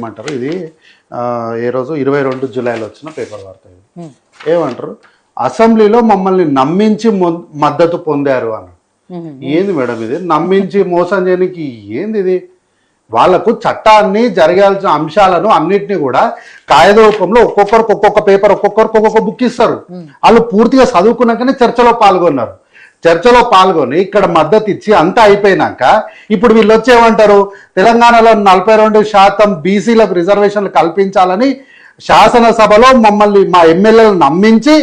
ఏమంటారు? ఇది ఏ రోజు? ఇరవై రెండు జూలైలో వచ్చిన పేపర్ వార్త ఇది. ఏమంటారు? అసెంబ్లీలో మమ్మల్ని నమ్మించి మద్దతు పొందారు అని. ఏంది మేడం ఇది? నమ్మించి మోసం చేయడానికి ఏంది ఇది? వాళ్ళకు చట్టాన్ని జరగాల్సిన అంశాలను అన్నిటిని కూడా కాగిత రూపంలో ఒక్కొక్కరికి ఒక్కొక్క పేపర్ ఒక్కొక్కరికి ఒక్కొక్క బుక్ ఇస్తారు. వాళ్ళు పూర్తిగా చదువుకున్నాకనే చర్చలో పాల్గొన్నారు. చర్చలో పాల్గొని ఇక్కడ మద్దతు ఇచ్చి అంతా అయిపోయినాక ఇప్పుడు వీళ్ళు వచ్చేమంటారు? తెలంగాణలో నలభై రెండు శాతం బీసీలకు రిజర్వేషన్లు కల్పించాలని శాసనసభలో మమ్మల్ని మా ఎమ్మెల్యేలను నమ్మించి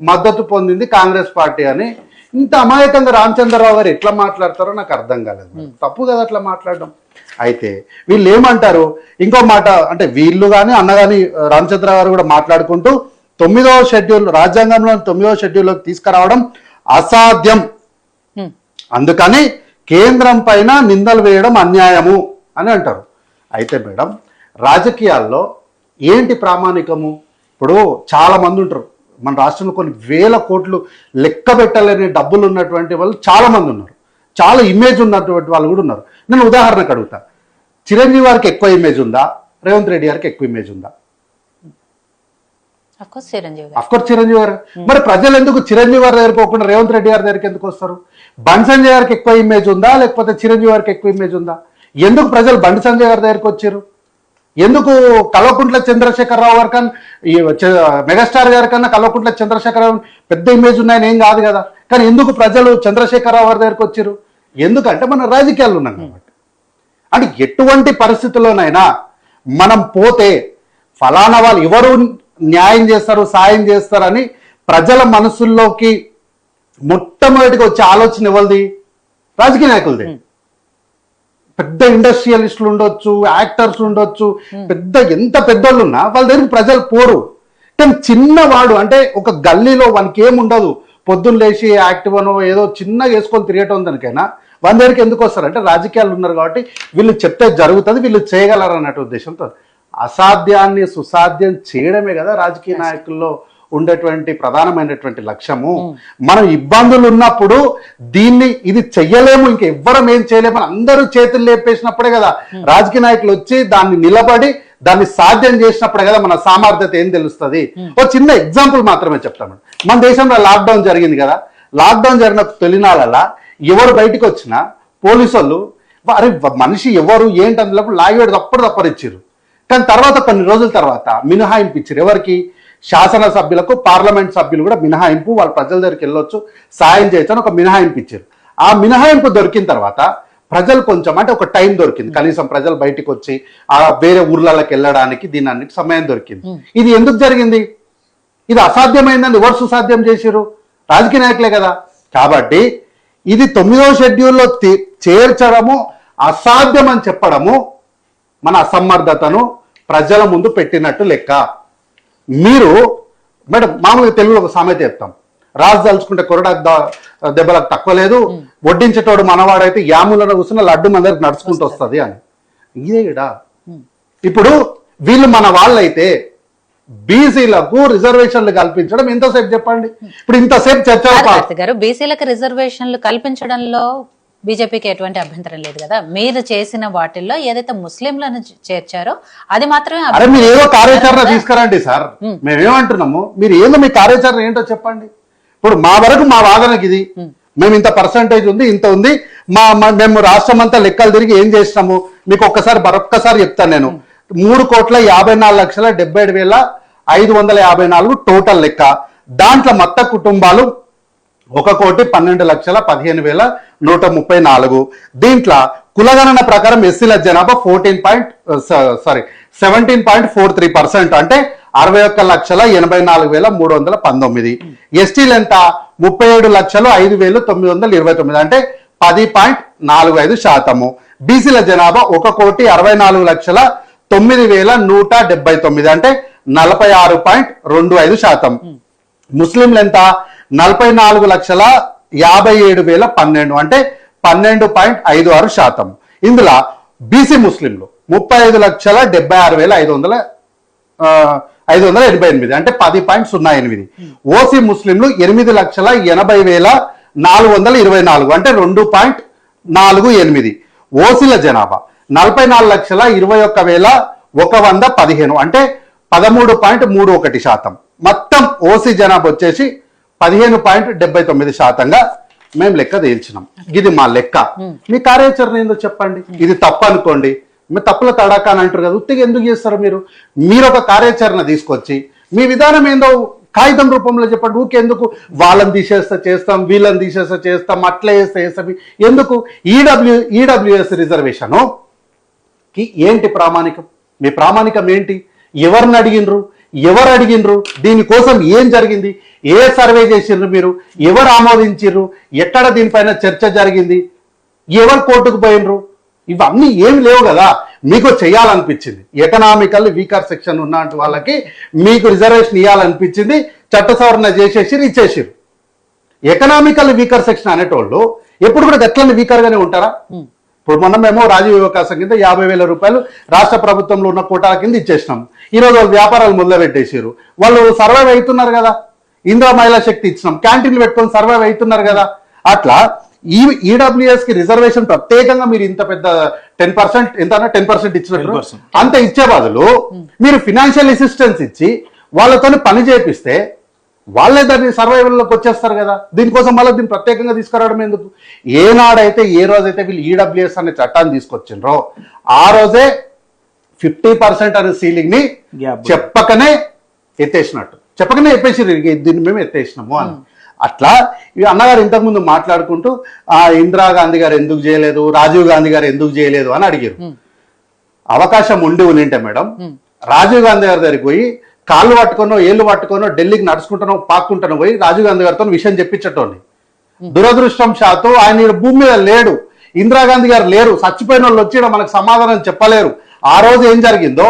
మద్దతు పొందింది కాంగ్రెస్ పార్టీ అని. ఇంత అమాయకంగా రామచంద్రరావు గారు ఎట్లా మాట్లాడతారో నాకు అర్థం కాలేదు. తప్పు కదా అట్లా మాట్లాడడం. అయితే వీళ్ళు ఏమంటారు? ఇంకో మాట అంటే వీళ్ళు కానీ అన్న కానీ రామచంద్ర గారు కూడా మాట్లాడుకుంటూ తొమ్మిదవ షెడ్యూల్ రాజ్యాంగంలో తొమ్మిదవ షెడ్యూల్లోకి తీసుకురావడం అసాధ్యం. అందుకని కేంద్రం పైన నిందలు వేయడం అన్యాయము అని అంటారు. అయితే మేడం రాజకీయాల్లో ఏంటి ప్రామాణికము? ఇప్పుడు చాలా మంది ఉంటారు. మన రాష్ట్రంలో కొన్ని వేల కోట్లు లెక్క పెట్టలేని డబ్బులు ఉన్నటువంటి వాళ్ళు చాలా మంది ఉన్నారు. చాలా ఇమేజ్ ఉన్నటువంటి వాళ్ళు కూడా ఉన్నారు. నేను ఉదాహరణకు అడుగుతా. చిరంజీవి గారికి ఎక్కువ ఇమేజ్ ఉందా? రేవంత్ రెడ్డి గారికి ఎక్కువ ఇమేజ్ ఉందా? అఫ్కోర్స్ చిరంజీవి గారు. గారు. మరి ప్రజలు ఎందుకు చిరంజీవి గారి దగ్గర పోకుండా రేవంత్ రెడ్డి గారి దగ్గరికి ఎందుకు వస్తారు? బండి సంజయ్ గారికి ఎక్కువ ఇమేజ్ ఉందా? లేకపోతే చిరంజీవి గారికి ఎక్కువ ఇమేజ్ ఉందా? ఎందుకు ప్రజలు బండి సంజయ్ గారి దగ్గరికి వచ్చారు? ఎందుకు కల్వకుంట్ల చంద్రశేఖరరావు గారి కన్నా మెగాస్టార్ గారి కన్నా కల్వకుంట్ల చంద్రశేఖరరావు పెద్ద ఇమేజ్ ఉన్నాయని ఏం కాదు కదా. కానీ ఎందుకు ప్రజలు చంద్రశేఖరరావు గారి దగ్గరికి వచ్చారు? ఎందుకంటే మన రాజకీయాలు ఉన్నాం కాబట్టి. అంటే ఎటువంటి పరిస్థితుల్లోనైనా మనం పోతే ఫలానా వాళ్ళు ఎవరు న్యాయం చేస్తారు సాయం చేస్తారని ప్రజల మనసుల్లోకి మొట్టమొదటిగా వచ్చే ఆలోచన ఎవరిది? రాజకీయ నాయకులది. పెద్ద ఇండస్ట్రియలిస్టులు ఉండొచ్చు యాక్టర్స్ ఉండొచ్చు పెద్ద ఎంత పెద్దోళ్ళు ఉన్నా వాళ్ళ దగ్గరికి ప్రజలు పోరు. కానీ చిన్నవాడు అంటే ఒక గల్లీలో వానికి ఏముండదు. పొద్దున్న లేచి యాక్టివ్ అనో ఏదో చిన్నగా వేసుకొని తిరగటం దానికైనా వాళ్ళ దగ్గరికి ఎందుకు వస్తారు? అంటే రాజకీయాలు ఉన్నారు కాబట్టి వీళ్ళు చెప్తే జరుగుతుంది వీళ్ళు చేయగలరు అన్నట్టు ఉద్దేశంతో. అసాధ్యాన్ని సుసాధ్యం చేయడమే కదా రాజకీయ నాయకుల్లో ఉండేటువంటి ప్రధానమైనటువంటి లక్ష్యము. మనం ఇబ్బందులు ఉన్నప్పుడు దీన్ని ఇది చెయ్యలేము ఇంక ఎవ్వరం ఏం చేయలేము అని అందరూ చేతులు లేపేసినప్పుడే కదా రాజకీయ నాయకులు వచ్చి దాన్ని నిలబడి దాన్ని సాధ్యం చేసినప్పుడే కదా మన సామర్థ్యత ఏం తెలుస్తుంది. ఓ చిన్న ఎగ్జాంపుల్ మాత్రమే చెప్తాను మన. దేశంలో లాక్డౌన్ జరిగింది కదా. లాక్డౌన్ జరిగిన తొలినాళ్ళ ఎవరు బయటకు వచ్చినా పోలీసు వాళ్ళు అరే మనిషి ఎవరు ఏంటి అందులో లాగేడు తప్పుడు తప్పరిచ్చారు కానీ తర్వాత కొన్ని రోజుల తర్వాత మినహాయింపు ఇచ్చారు. ఎవరికి? శాసనసభ్యులకు పార్లమెంట్ సభ్యులు కూడా మినహాయింపు వాళ్ళ ప్రజల దగ్గరికి వెళ్ళొచ్చు సాయం చేయొచ్చు అని ఒక మినహాయింపు ఇచ్చారు. ఆ మినహాయింపు దొరికిన తర్వాత ప్రజలు కొంచెం అంటే ఒక టైం దొరికింది. కనీసం ప్రజలు బయటికి వచ్చి ఆ వేరే ఊర్లలోకి వెళ్ళడానికి దీని అన్నిటి సమయం దొరికింది. ఇది ఎందుకు జరిగింది? ఇది అసాధ్యమైందని ఎవరు సుసాధ్యం చేసిరు రాజకీయ నాయకులే కదా. కాబట్టి ఇది తొమ్మిదవ షెడ్యూల్లో చేర్చడము అసాధ్యం అని చెప్పడము మన అసమర్థతను ప్రజల ముందు పెట్టినట్టు లెక్క. మీరు మేడం మామూలుగా తెలుగులో ఒక సామెత చెప్తాం. రాజు దలుచుకుంటే కొరడాకు ద- దెబ్బలకు తక్కువ లేదు. వడ్డించేటోడు మనవాడైతే యాములను కూర్చున్న లడ్డు మన దగ్గరికి నడుచుకుంటూ వస్తుంది అని. ఇదే ఇడా ఇప్పుడు వీళ్ళు మన వాళ్ళైతే బీసీలకు రిజర్వేషన్లు కల్పించడం ఎంతసేపు చెప్పండి? ఇప్పుడు ఇంతసేపు చర్చ గారు బీసీలకు రిజర్వేషన్లు కల్పించడంలో బీజేపీకి ఎటువంటి అభ్యంతరం లేదు కదా. మీరు చేసిన వాటిల్లో ఏదైతే ముస్లింలను చేర్చారో అది మాత్రమే అరే అభ్యంతరం. మీరు ఏదో కార్యాచరణ తీసుకురండి సార్. మేమేమంటున్నాము? మీరు ఏందో మీ కార్యాచరణ ఏంటో చెప్పండి. ఇప్పుడు మా వరకు మా వాదనకి ఇది. మేము ఇంత పర్సంటేజ్ ఉంది ఇంత ఉంది. మా మా- మేము రాష్ట్రం అంతా లెక్కలు తిరిగి ఏం చేసినాము? మీకు ఒక్కసారి మరొక్కసారి చెప్తాను నేను. మూడు కోట్ల యాభై నాలుగు లక్షల డెబ్బై ఏడు వేల ఐదు వందల యాభై నాలుగు టోటల్ లెక్క. దాంట్లో మొత్తం కుటుంబాలు ఒక కోటి పన్నెండు లక్షల పదిహేను వేల నూట ముప్పై నాలుగు. దీంట్లో కులగణన ప్రకారం ఎస్సీల జనాభా fourteen point sorry seventeen point four three percent అంటే అరవై ఒక్క లక్షల ఎనభై నాలుగు వేల మూడు వందల పంతొమ్మిది. ఎస్టీలు ఎంత? ముప్పై ఏడు లక్షలు ఐదు వేలు తొమ్మిది వందల ఇరవై తొమ్మిది అంటే పది పాయింట్ నాలుగు ఐదు శాతము. బీసీల జనాభా ఒక కోటి అరవై నాలుగు లక్షల తొమ్మిది వేల నూట డెబ్బై తొమ్మిది అంటే నలభై ఆరు పాయింట్ రెండు ఐదు శాతం. ముస్లింలు ఎంత? నలభై నాలుగు లక్షల యాభై ఏడు వేల పన్నెండు అంటే పన్నెండు పాయింట్ ఐదు ఆరు శాతం. ఇందులో బీసీ ముస్లింలు ముప్పై ఐదు లక్షల డెబ్బై ఆరు వేల ఐదు వందల ఐదు వందల ఎనభై ఎనిమిది అంటే పది పాయింట్ సున్నా ఎనిమిది. ఓసీ ముస్లింలు ఎనిమిది లక్షల ఎనభై వేల నాలుగు వందల ఇరవై నాలుగు అంటే రెండు పాయింట్ నాలుగు ఎనిమిది. ఓసీల జనాభా నలభై నాలుగు లక్షల ఇరవై ఒక్క వేల ఒక వంద పదిహేను అంటే పదమూడు పాయింట్ మూడు ఒకటి శాతం. మొత్తం ఓసీ జనాభా వచ్చేసి పదిహేను పాయింట్ డెబ్బై తొమ్మిది శాతంగా మేము లెక్క తేల్చినాం. ఇది మా లెక్క. మీ కార్యాచరణ ఏందో చెప్పండి. ఇది తప్పు అనుకోండి మీ తప్పుల తడాకా అని అంటారు కదా ఉత్తిగా ఎందుకు చేస్తారు మీరు? మీరు ఒక కార్యాచరణ తీసుకొచ్చి మీ విధానం ఏందో కాగితం రూపంలో చెప్పండి. ఊకెందుకు వాళ్ళని తీసేస్తే చేస్తాం వీళ్ళని తీసేస్తే చేస్తాం అట్లా చేస్తే చేస్తాం. ఎందుకు? ఈడబ్ల్యూ ఈడబ్ల్యూఎస్ రిజర్వేషను కి ఏంటి ప్రామాణికం? మీ ప్రామాణికం ఏంటి? ఎవరిని అడిగినరు ఎవరు అడిగినరు దీనికోసం ఏం జరిగింది? ఏ సర్వే చేసిండ్రు మీరు? ఎవరు ఆమోదించిర్రు ఎక్కడ దీనిపైన చర్చ జరిగింది? ఎవరు కోర్టుకు పోయినరు ఇవన్నీ ఏమి లేవు కదా. మీకు చేయాలనిపించింది. ఎకనామికల్ వీకర్ సెక్షన్ ఉన్న వాళ్ళకి మీకు రిజర్వేషన్ ఇవ్వాలనిపించింది చట్ట సవరణ చేసేసి ఇచ్చేసారు ఎకనామికల్ వీకర్ సెక్షన్ అనేటోళ్ళు ఎప్పుడు కూడా గట్లని వీకర్గానే ఉంటారా? ఇప్పుడు మొన్న మేము రాజీవ్ వికాసం కింద యాభై వేల రూపాయలు రాష్ట్ర ప్రభుత్వంలో ఉన్న కోటాల కింద ఇచ్చేసినాం. ఈ రోజు వాళ్ళు వ్యాపారాలు మొదలు పెట్టేసారు వాళ్ళు సర్వైవ్ అవుతున్నారు కదా. ఇందిరా మహిళా శక్తి ఇచ్చినాం. క్యాంటీన్లు పెట్టుకొని సర్వైవ్ అవుతున్నారు కదా. అట్లా ఈ ఈడబ్ల్యూఎస్కి రిజర్వేషన్ ప్రత్యేకంగా మీరు ఇంత పెద్ద టెన్ పర్సెంట్ ఎంత టెన్ పర్సెంట్ ఇచ్చినట్టు 10%. అంత ఇచ్చే బదులు మీరు ఫినాన్షియల్ అసిస్టెన్స్ ఇచ్చి వాళ్ళతోని పని చేపిస్తే వాళ్ళే దాన్ని సర్వైవల్లోకి వచ్చేస్తారు కదా. దీనికోసం మళ్ళీ దీన్ని ప్రత్యేకంగా తీసుకురావడం ఎందుకు? ఏనాడైతే ఏ రోజైతే వీళ్ళు ఈడబ్ల్యూఎస్ అనే చట్టాన్ని తీసుకొచ్చిండ్రో ఆ రోజే ఫిఫ్టీ పర్సెంట్ అనే సీలింగ్ని Gap. చెప్పకనే ఎత్తేసినట్టు. చెప్పకనే ఎత్తేసి దీన్ని మేము ఎత్తేసినాము అని. అట్లా ఇవి అన్నగారు ఇంతకుముందు మాట్లాడుకుంటూ ఆ ఇందిరాగాంధీ గారు ఎందుకు చేయలేదు? రాజీవ్ గాంధీ గారు ఎందుకు చేయలేదు? అని అడిగారు అవకాశం ఉండి ఉండింటే మేడం రాజీవ్ గాంధీ గారి దగ్గరికి పోయి కాళ్ళు పట్టుకునో ఏళ్ళు పట్టుకునో ఢిల్లీకి నడుచుకుంటానో పాక్కుంటానో పోయి రాజీవ్ గాంధీ గారితో విషయం చెప్పించటోని దురదృష్టం శాతం ఆయన భూమి మీద లేడు. ఇందిరాగాంధీ గారు లేరు. చచ్చిపోయిన వాళ్ళు వచ్చి మనకు సమాధానం చెప్పలేరు. ఆ రోజు ఏం జరిగిందో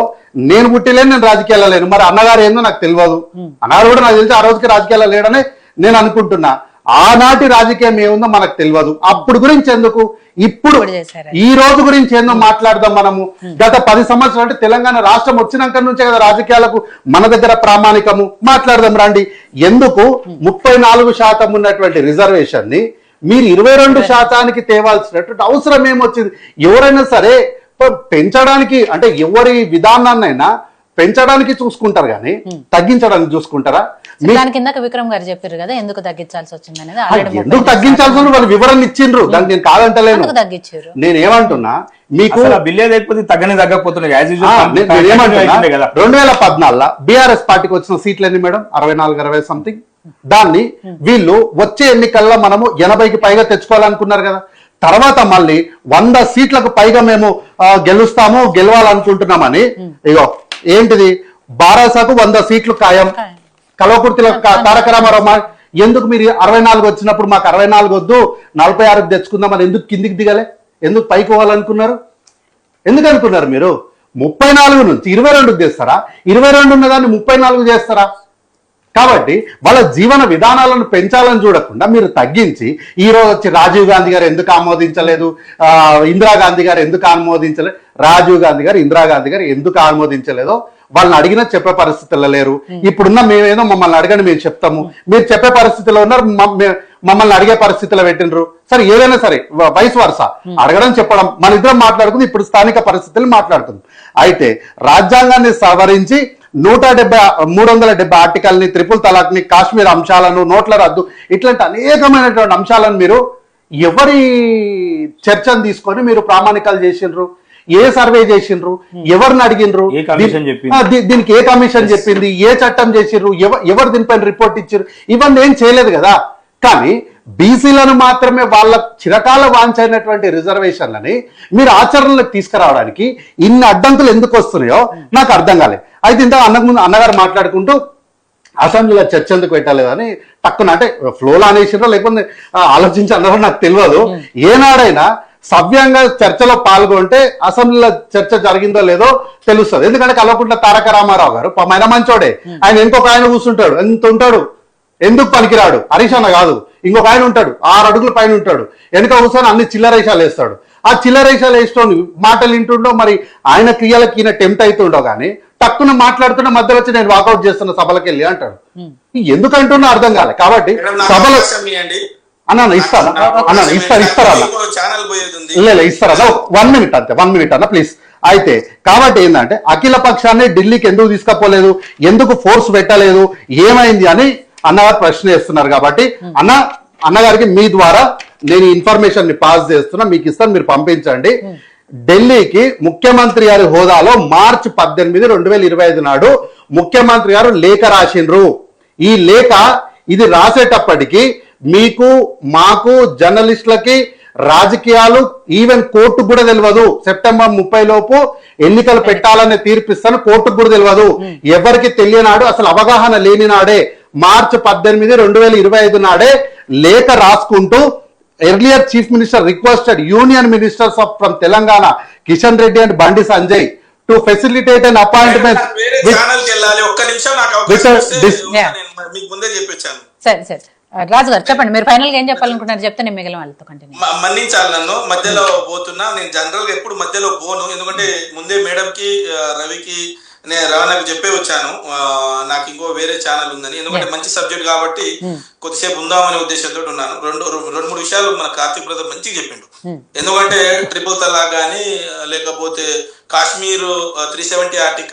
నేను పుట్టిలేను నేను రాజకీయాల్లో లేను. మరి అన్నగారు ఏందో నాకు తెలియదు. అన్నగారు కూడా నాకు తెలిసి ఆ రోజుకి రాజకీయాల్లో లేడని నేను అనుకుంటున్నా. ఆనాటి రాజకీయం ఏముందో మనకు తెలియదు. అప్పుడు గురించి ఎందుకు? ఇప్పుడు. ఈ రోజు గురించి ఏందో మాట్లాడదాం మనము. గత పది సంవత్సరాలు అంటే తెలంగాణ రాష్ట్రం వచ్చినాక నుంచే కదా రాజకీయాలకు మన దగ్గర ప్రామాణికము. మాట్లాడదాం రండి. ఎందుకు? ముప్పై నాలుగు శాతం ఉన్నటువంటి రిజర్వేషన్ని మీరు ఇరవై రెండు శాతానికి తేవాల్సినటువంటి అవసరం ఏమొచ్చింది? ఎవరైనా సరే పెంచడానికి అంటే ఎవరి విధానాన్నైనా పెంచడానికి చూసుకుంటారు కానీ తగ్గించడానికి చూసుకుంటారా? మీ దాని కిందక విక్రమ్ గారు చెప్పారు కదా ఎందుకు తగ్గించాల్సి వచ్చింది అనేది ఎందుకు వాళ్ళు వివరణ ఇచ్చిండ్రు. దానికి నేను కాదంటలేను. తగ్గించారు? నేనేమంటున్నా మీకు బిల్లే లేకపోతే తగ్గని తగ్గకపోతున్నాయి. రెండు వేల పద్నాలుగులో బీఆర్ఎస్ పార్టీకి వచ్చిన సీట్లు ఎన్ని మేడం అరవై నాలుగు అరవై సంథింగ్ దాన్ని వీళ్ళు వచ్చే ఎన్నికల్లో మనము ఎనభైకి పైగా తెచ్చుకోవాలనుకున్నారు కదా. తర్వాత మళ్ళీ వంద సీట్లకు పైగా మేము గెలుస్తాము గెలవాలనుకుంటున్నామని ఇగో ఏంటిది? బారాసాకు వంద సీట్లు ఖాయం. కలవకుర్తిలో తారక రామారావు ఎందుకు మీరు అరవై నాలుగు వచ్చినప్పుడు మాకు అరవై నాలుగు వద్దు నలభై ఆరుకి తెచ్చుకుందామని ఎందుకు కిందికి దిగలే? ఎందుకు పైకి పోవాలనుకున్నారు? ఎందుకు అనుకున్నారు మీరు? ముప్పై నాలుగు నుంచి ఇరవై రెండుకి చేస్తారా ఇరవై రెండు ఉన్నదాన్ని ముప్పై నాలుగు చేస్తారా? కాబట్టి వాళ్ళ జీవన విధానాలను పెంచాలని చూడకుండా మీరు తగ్గించి ఈ రోజు వచ్చి రాజీవ్ గాంధీ గారు ఎందుకు ఆమోదించలేదు? ఇందిరాగాంధీ గారు ఎందుకు ఆమోదించలేదు రాజీవ్ గాంధీ గారు ఇందిరాగాంధీ గారు ఎందుకు ఆమోదించలేదో వాళ్ళని అడిగినా చెప్పే పరిస్థితుల్లో లేరు. ఇప్పుడున్న మేమేదో మమ్మల్ని అడగండి మేము చెప్తాము. మీరు చెప్పే పరిస్థితిలో ఉన్నారు మమ్మల్ని అడిగే పరిస్థితిలో పెట్టినరు సరే ఏదైనా సరే వయసు వరుస అడగడం చెప్పడం మన ఇద్దరం మాట్లాడుకుంది ఇప్పుడు స్థానిక పరిస్థితులు మాట్లాడుకుంది. అయితే రాజ్యాంగాన్ని సవరించి నూట డెబ్బై మూడు వందల డెబ్బై ఆర్టికల్ని త్రిపుల్ తలాక్ని కాశ్మీర్ అంశాలను నోట్ల రద్దు ఇట్లాంటి అనేకమైనటువంటి అంశాలను మీరు ఎవరి చర్చను తీసుకొని మీరు ప్రామాణికాలు చేసిండ్రు? ఏ సర్వే చేసిండ్రు? ఎవరిని చెప్పింది? ఆ, దీ- దీనికి ఏ కమిషన్ చెప్పింది? ఏ చట్టం చేసిర్రు ఎవ- ఎవరు దీనిపైన రిపోర్ట్ ఇచ్చారు ఇవన్నీ ఏం చేయలేదు కదా. కానీ బీసీలను మాత్రమే వాళ్ళ చిరకాల వాంచైనటువంటి రిజర్వేషన్లని మీరు ఆచరణలోకి తీసుకురావడానికి ఇన్ని అడ్డంకులు ఎందుకు వస్తున్నాయో నాకు అర్థం కాలేదు అయితే ఇంత అన్నకు ముందు అన్నగారు మాట్లాడుకుంటూ అసెంబ్లీలో చర్చ ఎందుకు పెట్టలేదు అని టక్కున అంటే ఫ్లోలో అనేసిరో లేకపోతే ఆలోచించి అన్నారో నాకు తెలియదు. ఏనాడైనా సవ్యంగా చర్చలో పాల్గొంటే అసెంబ్లీలో చర్చ జరిగిందో లేదో తెలుస్తుంది. ఎందుకంటే కల్వకుంట్ల తారక రామారావు గారు పమైన మంచోడే. ఆయన ఇంకొక ఆయన కూర్చుంటాడు. ఎంత ఉంటాడు? ఎందుకు పనికిరాడు? హరీష్ అన్న కాదు. ఇంకొక ఆయన ఉంటాడు. ఆరు అడుగుల పైన ఉంటాడు. వెనుక కూర్చొని అన్ని చిల్లరేషాలు వేస్తాడు. ఆ చిల్లరేషాలు వేసుకోండి మాటలు వింటుండో మరి ఆయన క్రియలకి ఈయన టెంప్ట్ అవుతుండో కానీ టక్కున మాట్లాడుతున్న మధ్యలో వచ్చి నేను వాకౌట్ చేస్తున్న సభలకు వెళ్ళి అంటాడు. ఎందుకు అంటున్నా అర్థం కాలే. కాబట్టి సభలో. అన్న ఇస్తారా? నాకు అన్న ఇస్తారు. ఇస్తారా అన్న. ఇంకో ఛానల్ పోయేది ఉంది లే లే, ఇస్తారా వన్ మినిట్ అంతే వన్ మినిట్ అన్న ప్లీజ్ అయితే కాబట్టి ఏంటంటే అఖిల పక్షాన్ని ఢిల్లీకి ఎందుకు తీసుకపోలేదు? ఎందుకు ఫోర్స్ పెట్టలేదు? ఏమైంది అని అన్నగారు ప్రశ్న వేస్తున్నారు కాబట్టి అన్న అన్నగారికి మీ ద్వారా నేను ఇన్ఫర్మేషన్ని పాస్ చేస్తున్నా మీకు ఇస్తాను మీరు పంపించండి. ఢిల్లీకి ముఖ్యమంత్రి గారి హోదాలో మార్చి పద్దెనిమిది రెండు వేల ఇరవై ఐదు నాడు ముఖ్యమంత్రి గారు లేఖ రాసిండ్రు. ఈ లేఖ ఇది రాసేటప్పటికి మీకు మాకు జర్నలిస్టులకి రాజకీయాలు ఈవెన్ కోర్టుకు కూడా తెలియదు సెప్టెంబర్ ముప్పై లోపు ఎన్నికలు పెట్టాలనే తీర్పిస్తాను కోర్టుకు కూడా తెలియదు ఎవరికి తెలియనాడు అసలు అవగాహన లేని నాడే మార్చి పద్దెనిమిది రెండు వేల ఇరవై ఐదు నాడే లేఖ రాసుకుంటూ earlier chief minister requested union ministers of from Telangana Kishan Reddy and Bandi Sanjay to facilitate an appointment వేరే ఛానల్కి వెళ్ళాలి. ఒక్క నిమిషం నాకు With అవకాశం a ఇస్తే dis- Yeah. నేను మీకు ముందే చెప్పొచ్చాను సరే సరే. ఆ, రాజు గారు చెప్పండి. మీరు ఫైనల్గా ఏం చెప్పాలనుకుంటున్నారు? చెప్తే నేను మిగిలిన వాళ్ళతో కంటిన్యూ మ- మన్నించాలి నన్ను. మధ్యలో పోతున్నా. నేను జనరల్గా ఎప్పుడు మధ్యలో పోను. ఎందుకంటే ముందే మేడం కి రవికి నేను రవాణాకి చెప్పే వచ్చాను. నాకు ఇంకో వేరే ఛానల్ ఉందని. ఎందుకంటే మంచి సబ్జెక్ట్ కాబట్టి కొద్దిసేపు ఉందామనే ఉద్దేశంతో ఉన్నాను. రెండు రెండు మూడు విషయాలు మన కార్తీక్ బ్రదర్ మంచిగా చెప్పిండు. ఎందుకంటే ట్రిపుల్ తలాక్ కానీ లేకపోతే కాశ్మీర్ త్రీ సెవెంటీ ఆర్టికల్